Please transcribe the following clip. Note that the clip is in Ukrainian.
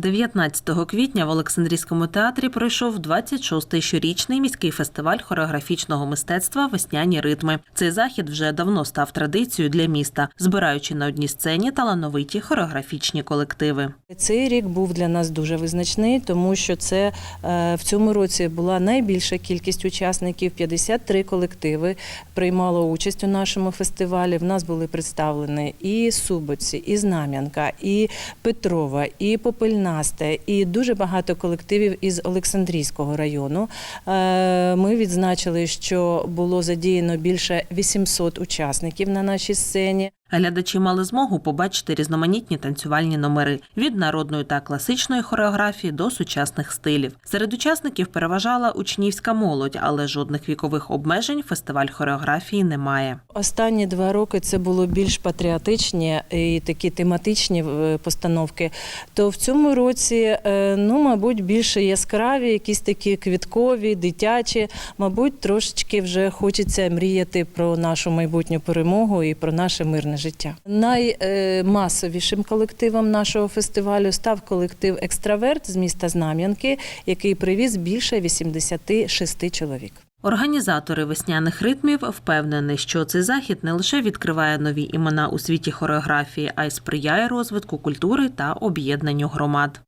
19 квітня в Олександрійському театрі пройшов 26-й щорічний міський фестиваль хореографічного мистецтва Весняні ритми. Цей захід вже давно став традицією для міста, збираючи на одній сцені талановиті хореографічні колективи. Цей рік був для нас дуже визначний, тому що це е, в цьому році була найбільша кількість учасників. 53 колективи приймало участь у нашому фестивалі. В нас були представлені і Субоці, і Знам'янка, і Петрова, і Попельнасте, і дуже багато колективів із Олександрійського району. Е, Ми відзначили, що було задіяно більше 800 учасників на нашій сцені. Глядачі мали змогу побачити різноманітні танцювальні номери від народної та класичної хореографії до сучасних стилів. Серед учасників переважала учнівська молодь, але жодних вікових обмежень фестиваль хореографії не має. Останні два роки це було більш патріотичні і такі тематичні е, постановки. То в цьому році, е, ну, мабуть, більше яскраві, якісь такі квіткові, дитячі. Мабуть, трошечки вже хочеться мріяти про нашу майбутню перемогу і про наше мирне життя. Наймасовішим колективом нашого фестивалю став колектив Екстраверт з міста Знам'янки, який привіз більше 86 чоловік. Організатори весняних ритмів впевнені, що цей захід не лише відкриває нові імена у світі хореографії, а й сприяє розвитку культури та об'єднанню громад.